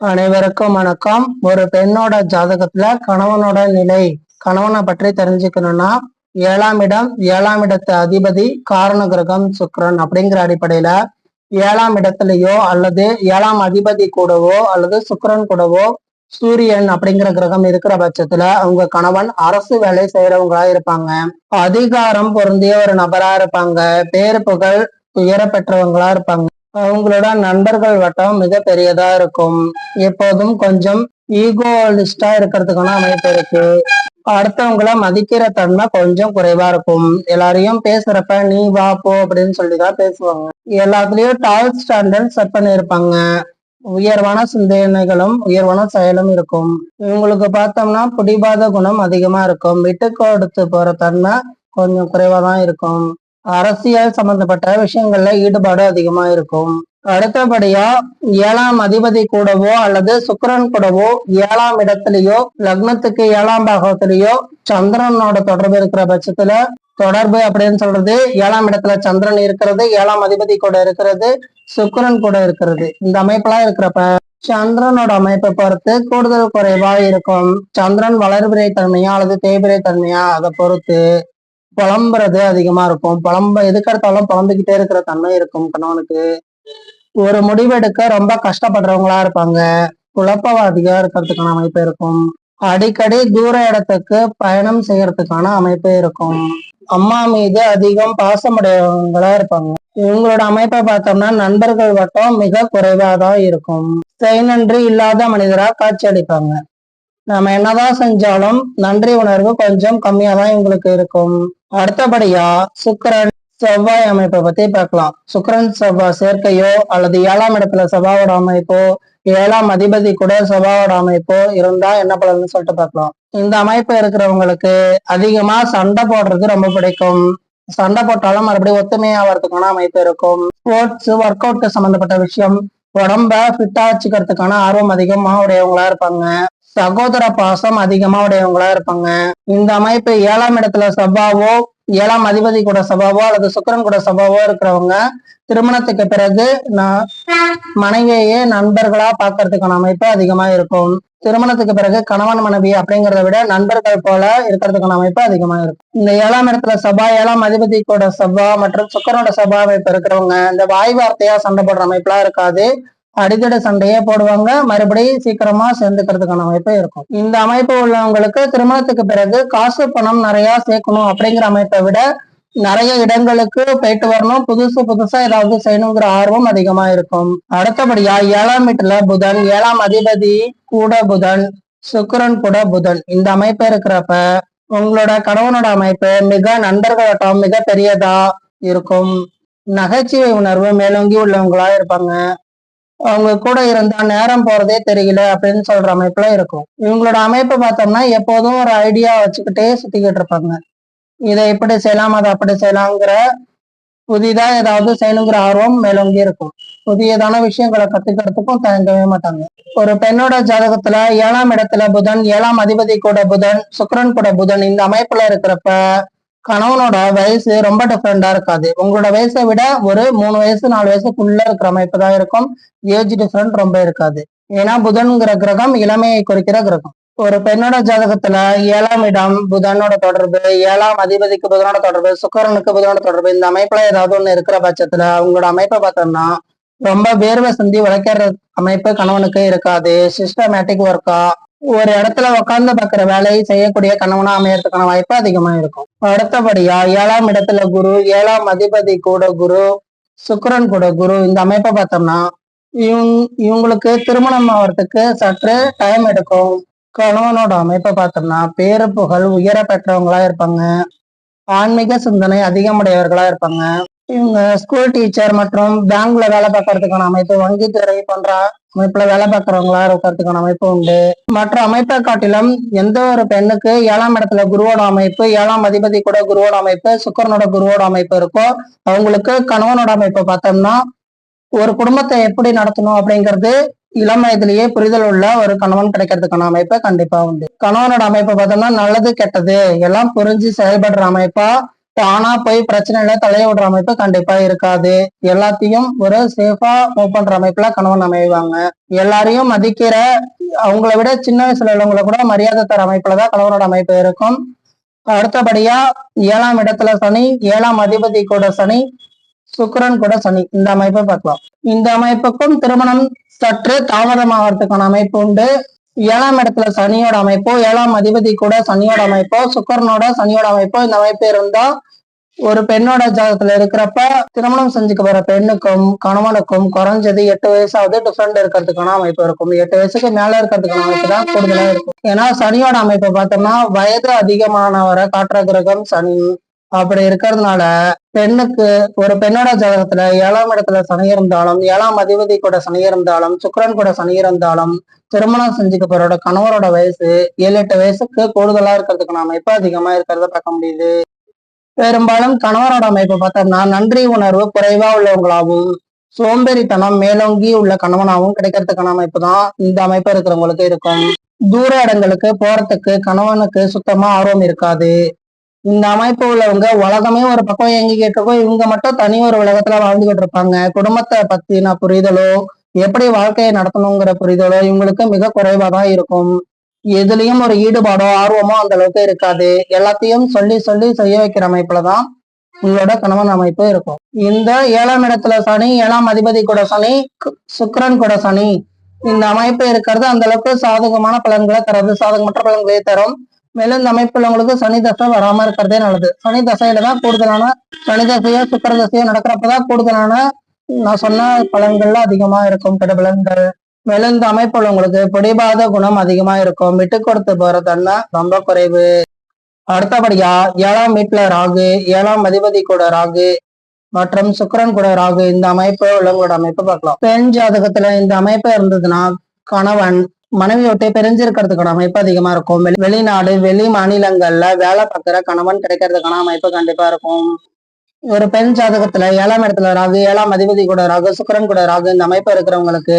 அனைவருக்கும் வணக்கம். ஒரு பெண்ணோட ஜாதகத்துல கணவனோட நிலை கணவனை பற்றி தெரிஞ்சுக்கணும்னா ஏழாம் இடம் ஏழாம் இடத்து அதிபதி காரண கிரகம் சுக்ரன் அப்படிங்கிற அடிப்படையில ஏழாம் இடத்துலயோ அல்லது ஏழாம் அதிபதி கூடவோ அல்லது சுக்கரன் கூடவோ சூரியன் அப்படிங்கிற கிரகம் இருக்கிற பட்சத்துல அவங்க கணவன் அரசு வேலை செய்யறவங்களா இருப்பாங்க. அதிகாரம் பொருந்திய ஒரு நபரா இருப்பாங்க. பேரு புகழ் உயர பெற்றவங்களா இருப்பாங்க. அவங்களோட நண்பர்கள் வட்டம் மிக பெரியதா இருக்கும். எப்போதும் கொஞ்சம் ஈகோலிஸ்டா இருக்கிறதுக்கான அமைப்பு இருக்கு. அடுத்தவங்கள மதிக்கிற தன்மை கொஞ்சம் குறைவா இருக்கும். எல்லாரையும் பேசுறப்ப நீ வா போ அப்படின்னு சொல்லிதான் பேசுவாங்க. எல்லாத்துலயும் டால் ஸ்டாண்டர்ட் செட் பண்ணியிருப்பாங்க. உயர்வான சிந்தனைகளும் உயர்வான செயலும் இருக்கும். இவங்களுக்கு பார்த்தோம்னா பிடிவாத குணம் அதிகமா இருக்கும். விட்டு கொடுத்து போற தன்மை கொஞ்சம் குறைவா தான் இருக்கும். அரசியல் சம்பந்தப்பட்ட விஷயங்கள்ல ஈடுபாடு அதிகமா இருக்கும். அடுத்தபடியா ஏழாம் அதிபதி கூடவோ அல்லது சுக்கரன் கூடவோ ஏழாம் இடத்துலயோ லக்னத்துக்கு ஏழாம் பாகத்திலேயோ சந்திரனோட தொடர்பு இருக்கிற பட்சத்துல தொடர்பு அப்படின்னு சொல்றது ஏழாம் இடத்துல சந்திரன் இருக்கிறது ஏழாம் அதிபதி கூட இருக்கிறது சுக்கரன் கூட இருக்கிறது. இந்த அமைப்பெல்லாம் இருக்கிறப்ப சந்திரனோட அமைப்பை பொறுத்து கூடுதல் குறைவா இருக்கும். சந்திரன் வளர்பிறை தன்மையா அல்லது தேய்பிறை தன்மையா அதை பொறுத்து புலம்புறது அதிகமா இருக்கும். புலம்ப எதுக்கெடுத்தாலும் புலம்பிக்கிட்டே இருக்கிற தன்மை இருக்கும் கணவனுக்கு. ஒரு முடிவெடுக்க ரொம்ப கஷ்டப்படுறவங்களா இருப்பாங்க. குழப்பவாதியா இருக்கிறதுக்கான அமைப்பு இருக்கும். அடிக்கடி தூர இடத்துக்கு பயணம் செய்யறதுக்கான அமைப்பு இருக்கும். அம்மா மீது அதிகம் பாசமுடையவங்களா இருப்பாங்க. இவங்களோட அமைப்பை பார்த்தோம்னா நண்பர்கள் வட்டம் மிக குறைவா தான் இருக்கும். செய்நன்றி இல்லாத மனிதரா காட்சியளிப்பாங்க. நம்ம என்னதான் செஞ்சாலும் நன்றி உணர்வு கொஞ்சம் கம்மியா தான் இவங்களுக்கு இருக்கும். அடுத்தபடியா சுக்கரன் செவ்வாய் அமைப்பை பத்தி பார்க்கலாம். சுக்கரன் செவ்வாய் சேர்க்கையோ அல்லது ஏழாம் இடத்துல செவ்வாயோட அமைப்போ ஏழாம் அதிபதி கூட செவ்வாயோட அமைப்போ இருந்தா என்ன பலன்னு சொல்லிட்டு பார்க்கலாம். இந்த அமைப்பு இருக்கிறவங்களுக்கு அதிகமா சண்டை போடுறது ரொம்ப பிடிக்கும். சண்டை போட்டாலும் மறுபடியும் ஒத்துமையாகிறதுக்கான அமைப்பு இருக்கும். ஸ்போர்ட்ஸ் ஒர்க் அவுட் சம்பந்தப்பட்ட விஷயம். உடம்ப ஃபிட்டா வச்சுக்கிறதுக்கான ஆர்வம் அதிகமா உடையவங்களா இருப்பாங்க. சகோதர பாசம் அதிகமா உடையவங்களா இருப்பாங்க. இந்த அமைப்பு ஏழாம் இடத்துல சபாவோ ஏழாம் அதிபதி கூட சபாவோ அல்லது சுக்கரன் கூட சபாவோ இருக்கிறவங்க திருமணத்துக்கு பிறகு நான் மனைவியையே நண்பர்களா பாக்குறதுக்கான அமைப்பு அதிகமா இருக்கும். திருமணத்துக்கு பிறகு கணவன் மனைவி அப்படிங்கறத விட நண்பர்கள் போல இருக்கிறதுக்கான அமைப்பு அதிகமா இருக்கும். இந்த ஏழாம் இடத்துல சபா ஏழாம் அதிபதி கூட சபா மற்றும் சுக்கரனோட சபா அமைப்பு இருக்கிறவங்க இந்த வாய் வார்த்தையா சண்டை போடுற அமைப்புலாம் இருக்காது. அடித்தடி சண்டையே போடுவாங்க. மறுபடியும் சீக்கிரமா சேர்ந்துக்கிறதுக்கான அமைப்பு இருக்கும். இந்த அமைப்பு உள்ளவங்களுக்கு திருமணத்துக்கு பிறகு காசு பணம் நிறைய சேர்க்கணும் அப்படிங்கிற அமைப்பை விட நிறைய இடங்களுக்கு போயிட்டு வரணும். புதுசு புதுசா ஏதாவது செய்யணுங்கிற ஆர்வம் அதிகமா இருக்கும். அடுத்தபடியா ஏழாம் வீட்டுல புதன் ஏழாம் அதிபதி கூட புதன் சுக்கரன் கூட புதன். இந்த அமைப்பு இருக்கிறப்ப உங்களோட கணவனோட அமைப்பு மிக நண்பர்களோட்டம் மிக பெரியதா இருக்கும். நகைச்சுவை உணர்வு மேலோங்கி உள்ளவங்களா இருப்பாங்க. அவங்க கூட இருந்தா நேரம் போறதே தெரியல அப்படின்னு சொல்ற அமைப்புல இருக்கும். இவங்களோட அமைப்பை பார்த்தோம்னா எப்போதும் ஒரு ஐடியா வச்சுக்கிட்டே சுத்திக்கிட்டு இருப்பாங்க. இதை இப்படி செய்யலாம் அதை அப்படி செய்யலாங்கிற புதிதா ஏதாவது செய்யணுங்கிற ஆர்வம் மேலோங்கி இருக்கும். புதியதான விஷயங்களை கத்துக்கிறதுக்கும் தயங்கவே மாட்டாங்க. ஒரு பெண்ணோட ஜாதகத்துல ஏழாம் இடத்துல புதன் ஏழாம் அதிபதி கூட புதன் சுக்ரன் கூட புதன் இந்த அமைப்புல இருக்கிறப்ப கணவனோட வயசு ரொம்ப டிஃப்ரெண்டா இருக்காது. உங்களோட வயசை விட ஒரு மூணு வயசு நாலு வயசுக்குள்ள இருக்கிற அமைப்பு தான் இருக்கும். ஏஜ் டிஃப்ரெண்ட் ரொம்ப இருக்காது. ஏன்னா புதன்கிற கிரகம் இளமையை குறிக்கிற கிரகம். ஒரு பெண்ணோட ஜாதகத்துல ஏழாம் இடம் புதனோட தொடர்பு ஏழாம் அதிபதிக்கு புதனோட தொடர்பு சுக்கரனுக்கு புதனோட தொடர்பு இந்த அமைப்புல ஏதாவது ஒண்ணு இருக்கிற பட்சத்துல அவங்களோட அமைப்பை பார்த்தோம்னா ரொம்ப வேர்வை சிந்தி உழைக்கிற அமைப்பு கணவனுக்கு இருக்காது. சிஸ்டமேட்டிக் ஒர்க்கா ஒரு இடத்துல உட்கார்ந்து பாக்குற வேலையை செய்யக்கூடிய கணவனா அமையறதுக்கான வாய்ப்பு அதிகமா இருக்கும். அடுத்தபடியா ஏழாம் இடத்துல குரு ஏழாம் அதிபதி கூட குரு சுக்கரன் கூட குரு இந்த அமைப்பை பார்த்தோம்னா இவங் இவங்களுக்கு திருமணம் ஆகிறதுக்கு சற்று டைம் எடுக்கும். கணவனோட அமைப்பை பார்த்தோம்னா பேரு புகழ் உயர பெற்றவங்களா இருப்பாங்க. ஆன்மீக சிந்தனை அதிகமுடையவர்களா இருப்பாங்க. இவங்க ஸ்கூல் டீச்சர் மற்றும் பேங்க்ல வேலை பார்க்கறதுக்கான அமைப்பு வங்கித்துறை போன்ற அமைப்புல வேலை பார்க்கறவங்களா இருக்கிறதுக்கான அமைப்பு உண்டு. மற்ற அமைப்பை காட்டிலும் எந்த ஒரு பெண்ணுக்கு ஏழாம் இடத்துல குருவோட அமைப்பு ஏழாம் அதிபதி கூட குருவோட அமைப்பு சுக்கரனோட குருவோட அமைப்பு இருக்கோ அவங்களுக்கு கணவனோட அமைப்பை பார்த்தோம்னா ஒரு குடும்பத்தை எப்படி நடத்தணும் அப்படிங்கிறது இளம் வயதிலேயே புரிதல் உள்ள ஒரு கணவன் கிடைக்கிறதுக்கான அமைப்பு கண்டிப்பா உண்டு. கணவனோட அமைப்பை பார்த்தோம்னா நல்லது கெட்டது எல்லாம் புரிஞ்சு செயல்படுற அமைப்பா தானா போய் பிரச்சனையில தலைய விடுற அமைப்பு கண்டிப்பா இருக்காது. எல்லாத்தையும் ஒரு சேஃபா மூவ் பண்ற அமைப்புல கணவன் அமைவாங்க. எல்லாரையும் மதிக்கிற அவங்கள விட சின்ன வயசுல உள்ளவங்கள கூட மரியாதை தர அமைப்புலதான் கணவனோட அமைப்பு இருக்கும். அடுத்தபடியா ஏழாம் இடத்துல சனி ஏழாம் அதிபதி கூட சனி சுக்கரன் கூட சனி. இந்த அமைப்பை பார்க்கலாம். இந்த அமைப்புக்கும் திருமணம் சற்று தாமதமாகறதுக்கான அமைப்பு உண்டு. ஏழாம் இடத்துல சனியோட அமைப்போ ஏழாம் அதிபதி கூட சனியோட அமைப்போ சுக்கரனோட சனியோட அமைப்போ இந்த அமைப்பு இருந்தா ஒரு பெண்ணோட ஜாதகத்துல இருக்கிறப்ப திருமணம் செஞ்சுக்க போற பெண்ணுக்கும் கணவனுக்கும் குறைஞ்சது எட்டு வயசாவது டிஃப்ரெண்ட் இருக்கிறதுக்கான அமைப்பு இருக்கும். எட்டு வயசுக்கு மேல இருக்கிறதுக்கான அமைப்பு தான் கூடுதலா இருக்கும். ஏன்னா சனியோட அமைப்பை பார்த்தோம்னா வயது அதிகமானவரை காற்ற கிரகம் சனி. அப்படி இருக்கிறதுனால பெண்ணுக்கு ஒரு பெண்ணோட ஜாதகத்துல ஏழாம் இடத்துல சனி இருந்தாலும் ஏழாம் அதிபதி கூட சனி இருந்தாலும் சுக்கரன் கூட சனி இருந்தாலும் திருமணம் செஞ்சுக்க போறோட கணவரோட வயசு ஏழு எட்டு வயசுக்கு கூடுதலா இருக்கிறதுக்கான அமைப்பு அதிகமா இருக்கிறத பார்க்க முடியுது? பெரும்பாலும் கணவரோட அமைப்பை பார்த்தோம்னா நன்றி உணர்வு குறைவா உள்ளவங்களாகவும் சோம்பேறித்தனம் மேலோங்கி உள்ள கணவனாகவும் கிடைக்கிறதுக்கான அமைப்பு தான் இந்த அமைப்பு இருக்கிறவங்களுக்கு இருக்கும். தூர இடங்களுக்கு போறதுக்கு கணவனுக்கு சுத்தமா ஆர்வம் இருக்காது. இந்த அமைப்பு உள்ளவங்க உலகமே ஒரு பக்கம் இயங்கிக்கிட்டு இருக்கோம் இவங்க மட்டும் தனி ஒரு உலகத்துல வாழ்ந்துகிட்டு இருப்பாங்க. குடும்பத்தை பத்தின புரிதலோ எப்படி வாழ்க்கையை நடத்தணுங்கிற புரிதலோ இவங்களுக்கு மிக குறைவா தான் இருக்கும். எதுலயும் ஒரு ஈடுபாடோ ஆர்வமோ அந்த அளவுக்கு இருக்காது. எல்லாத்தையும் சொல்லி சொல்லி செய்ய வைக்கிற அமைப்புலதான் உங்களோட கணவன் அமைப்பு இருக்கும். இந்த ஏழாம் இடத்துல சனி ஏழாம் அதிபதி கூட சனி சுக்கரன் சுக்கிரன் கூட சனி இந்த அமைப்பு இருக்கிறது அந்த அளவுக்கு சாதகமான பலன்களை தராது. சாதகமற்ற பலன்களை தரும். மேலும் இந்த அமைப்பு சனி தசை வராம இருக்கிறதே நல்லது. சனி தசையில தான் கூடுதலான சனி தசையோ சுக்கர தசையோ நடக்கிறப்பதான் கூடுதலான நான் சொன்ன பலன்கள்ல அதிகமா இருக்கும் கெடுபலன்கள் மேலும் இந்த அமைப்பு உள்ளவங்களுக்கு பிடிவாத குணம் அதிகமா இருக்கும். விட்டு கொடுத்து போற தன்மை ரொம்ப குறைவு. அடுத்தபடியா ஏழாம் வீட்டுல ராகு ஏழாம் அதிபதி கூட ராகு மற்றும் சுக்கரன் கூட ராகு. இந்த அமைப்பு உள்ளவங்களோட அமைப்பு பார்க்கலாம். பெண் ஜாதகத்துல இந்த அமைப்பு இருந்ததுன்னா கணவன் மனைவியோட்டை பிரிஞ்சிருக்கிறதுக்கான அமைப்பு அதிகமா இருக்கும். வெளிநாடு வெளி மாநிலங்கள்ல வேலை பார்க்கிற கணவன் கிடைக்கிறதுக்கான அமைப்பு கண்டிப்பா இருக்கும். ஒரு பெண் ஜாதகத்துல ஏழாம் இடத்துல ராகு ஏழாம் அதிபதி கூட ராகு சுக்கிரன் கூட ராகு இந்த அமைப்பு இருக்கிறவங்களுக்கு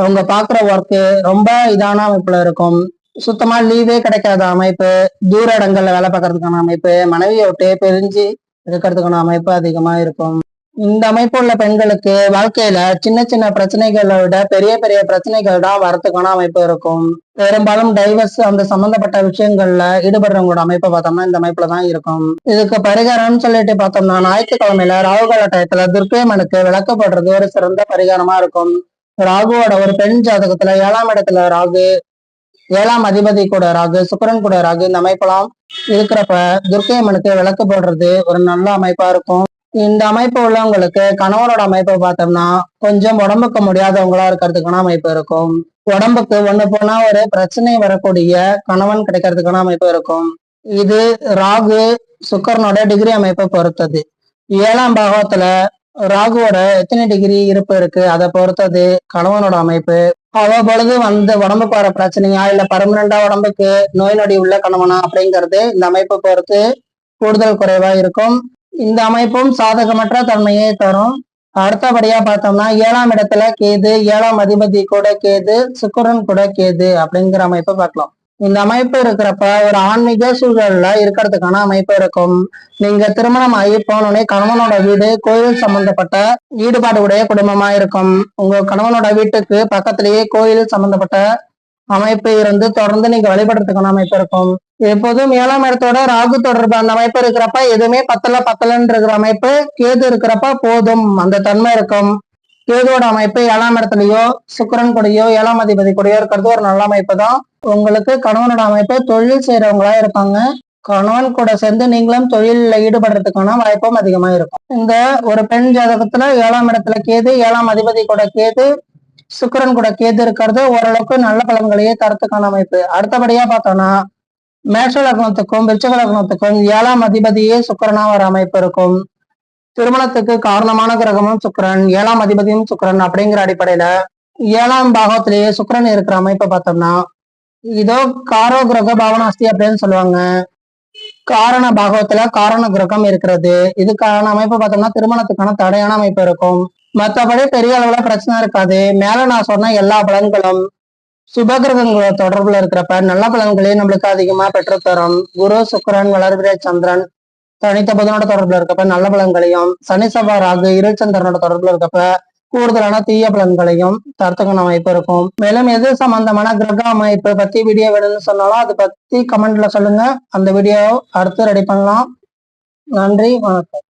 அவங்க பாக்குற ஒர்க்கு ரொம்ப இதான அமைப்புல இருக்கும். சுத்தமா லீவே கிடைக்காத அமைப்பு தூர இடங்கள்ல வேலை பார்க்கறதுக்கான அமைப்பு மனைவியோட்டே பிரிஞ்சு இருக்கிறதுக்கான அமைப்பு அதிகமா இருக்கும். இந்த அமைப்பு உள்ள பெண்களுக்கு வாழ்க்கையில சின்ன சின்ன பிரச்சனைகளை விட பெரிய பெரிய பிரச்சனைகள் தான் வரத்துக்கான அமைப்பு இருக்கும். பெரும்பாலும் டைவர்ஸ் அந்த சம்பந்தப்பட்ட விஷயங்கள்ல ஈடுபடுறவங்களோட அமைப்பை பார்த்தோம்னா இந்த அமைப்புல தான் இருக்கும். இதுக்கு பரிகாரம்னு சொல்லிட்டு பார்த்தோம்னா ஞாயிற்றுக்கிழமையில ராகுகால டயத்துல துர்க்கையம்மனுக்கு விளக்கப்படுறது ஒரு சிறந்த பரிகாரமா இருக்கும். ராகுவோட ஒரு பெண் ஜாதகத்துல ஏழாம் இடத்துல ராகு ஏழாம் அதிபதி கூட ராகு சுக்கரன் கூட ராகு இந்த அமைப்பெல்லாம் இருக்கிறப்ப துர்க்கையம்மனுக்கு விளக்கு போடுறது ஒரு நல்ல அமைப்பா இருக்கும். இந்த அமைப்பு உள்ளவங்களுக்கு கணவனோட அமைப்பை பார்த்தோம்னா கொஞ்சம் உடம்புக்கு முடியாதவங்களா இருக்கிறதுக்கான அமைப்பு இருக்கும். உடம்புக்கு ஒண்ணு போனா ஒரு பிரச்சனை வரக்கூடிய கணவன் கிடைக்கிறதுக்கான அமைப்பு இருக்கும். இது ராகு சுக்கரனோட டிகிரி அமைப்பை பொறுத்தது. ஏழாம் பாகத்துல ராகுவோட எத்தனை டிகிரி இருப்பு இருக்கு? அதை பொறுத்தது கணவனோட அமைப்பு. அவ்வப்பொழுது வந்து உடம்புக்கு வர பிரச்சனையா இல்ல பர்மனண்டா உடம்புக்கு நோய் நொடி உள்ள கணவனா அப்படிங்கிறது இந்த அமைப்பை பொறுத்து கூடுதல் குறைவா இருக்கும். இந்த அமைப்பும் சாதகமற்ற தன்மையை தரும். அடுத்தபடியா பார்த்தோம்னா ஏழாம் இடத்துல கேது ஏழாம் அதிபதி கூட கேது சுக்குரன் கூட கேது அப்படிங்கிற அமைப்பை பார்க்கலாம். இந்த அமைப்பு இருக்கிறப்ப ஒரு ஆன்மீக சூழல்ல இருக்கிறதுக்கான அமைப்பு இருக்கும். நீங்க திருமணம் ஆகி போனோடனே கணவனோட வீடு கோயில் சம்பந்தப்பட்ட ஈடுபாடு உடைய குடும்பமா இருக்கும். உங்க கணவனோட வீட்டுக்கு பக்கத்திலேயே கோயில் சம்பந்தப்பட்ட அமைப்பு இருந்து தொடர்ந்து நீங்க வழிபடுறதுக்கான அமைப்பு இருக்கும்? எப்போதும் ஏழாம் இடத்தோட ராகு தொடர்பு அந்த அமைப்பு இருக்கிறப்ப எதுவுமே பத்தல பத்தலன்னு இருக்கிற அமைப்பு. கேது இருக்கிறப்ப போதும் அந்த தன்மை இருக்கும். கேதுவோட அமைப்பு ஏழாம் இடத்துலயோ சுக்கரன் கூடயோ ஏழாம் அதிபதி கூடயோ இருக்கிறது ஒரு நல்ல அமைப்பு தான் உங்களுக்கு கணவனோட அமைப்பு தொழில் செய்யறவங்களா இருப்பாங்க. கணவன் கூட சேர்ந்து நீங்களும் தொழில ஈடுபடுறதுக்கான வாய்ப்பும் அதிகமா இருக்கும். இந்த ஒரு பெண் ஜாதகத்துல ஏழாம் இடத்துல கேது ஏழாம் அதிபதி கூட கேது சுக்கரன் கூட கேது இருக்கிறது ஓரளவுக்கு நல்ல பலன்களையே தரத்துக்கான அமைப்பு. அடுத்தபடியா பார்த்தோம்னா மேஷ லக்னத்துக்கும் விருச்சக லக்னத்துக்கும் ஏழாம் அதிபதியே சுக்கரனா ஒரு அமைப்பு இருக்கும். திருமணத்துக்கு காரணமான கிரகமும் சுக்கரன் ஏழாம் அதிபதியும் சுக்கரன் அப்படிங்கிற அடிப்படையில ஏழாம் பாகத்திலேயே சுக்கரன் இருக்கிற அமைப்பை பார்த்தோம்னா இதோ காரோ கிரக பாவனாஸ்தி அப்படின்னு சொல்லுவாங்க. காரண பாகவத்துல காரண கிரகம் இருக்கிறது. இதுக்கான அமைப்பு பார்த்தோம்னா திருமணத்துக்கான தடையான அமைப்பு இருக்கும். மற்றபடி பெரிய அளவுல பிரச்சனை இருக்காது. மேல நான் சொன்ன எல்லா பலன்களும் சுபகிரகங்களோட தொடர்புல இருக்கிறப்ப நல்ல பலன்களே நம்மளுக்கு அதிகமா பெற்றுத்தரும். குரு சுக்கிரன் வளர்பிரே சந்திரன் தனித்த புதனோட தொடர்புல இருக்கப்ப நல்ல பலன்களையும் சனி சபா ராகு இருச்சந்திரனோட தொடர்புல இருக்கப்ப கூடுதலான தீய பலன்களையும் தரத்துக்கான அமைப்பு இருக்கும். மேலும் எது சம்பந்தமான கிரக அமைப்பு பத்தி வீடியோ வேணும்னு சொன்னாலும் அதை பத்தி கமெண்ட்ல சொல்லுங்க. அந்த வீடியோ அடுத்து ரெடி பண்ணலாம். நன்றி வணக்கம்.